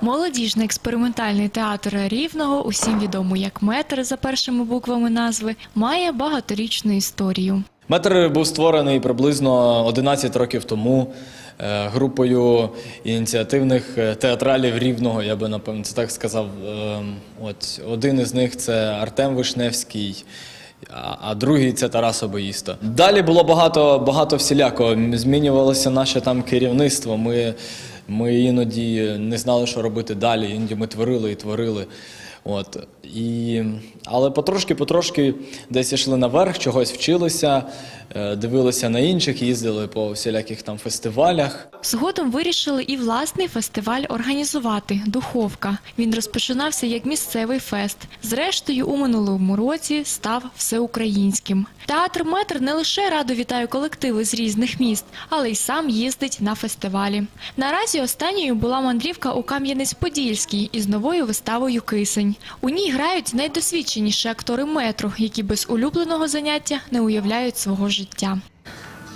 Молодіжний експериментальний театр Рівного, усім відомо як метр за першими буквами назви, має багаторічну історію. Метр був створений приблизно 11 років тому е, групою ініціативних е, театралів Рівного, я би напевно це так сказав. Е, От один із них це Артем Вишневський. А а другий це Тарас Обоїсто. Далі було багато, багато всілякого. Змінювалося наше там керівництво. Ми, ми іноді не знали, що робити далі. Іноді ми творили і творили. От. І, але потрошки-потрошки десь йшли наверх, чогось вчилися, е, дивилися на інших, їздили по всіляких там фестивалях. Згодом вирішили і власний фестиваль організувати Духовка. Він розпочинався як місцевий фест. Зрештою, у минулому році став всеукраїнським. Театр Метр не лише радо вітає колективи з різних міст, але й сам їздить на фестивалі. Наразі останньою була мандрівка у Кам'янець-Подільський із новою виставою Кисень. У ній грають найдосвідченіші актори метру, які без улюбленого заняття не уявляють свого життя.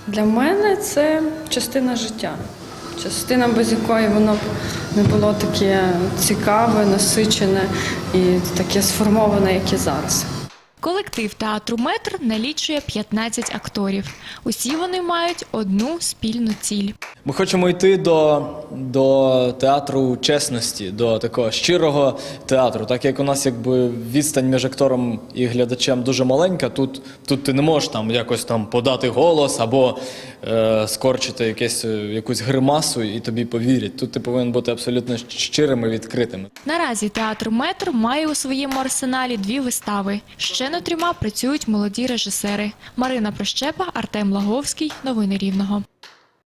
Для мене це частина життя. Частина, без якої воно б не було таке цікаве, насичене і таке сформоване, як і зараз. Колектив театру Метр налічує 15 акторів. Усі вони мають одну спільну ціль. Ми хочемо йти до, до театру чесності, до такого щирого театру. Так як у нас якби відстань між актором і глядачем дуже маленька, тут, тут ти не можеш там якось там подати голос або е, скорчити якесь, е, якусь гримасу і тобі повірять. Тут ти повинен бути абсолютно щирим і відкритим. Наразі театр Метр має у своєму арсеналі дві вистави. Ще над трьома працюють молоді режисери Марина Прищепа, Артем Лаговський. Новини Рівного.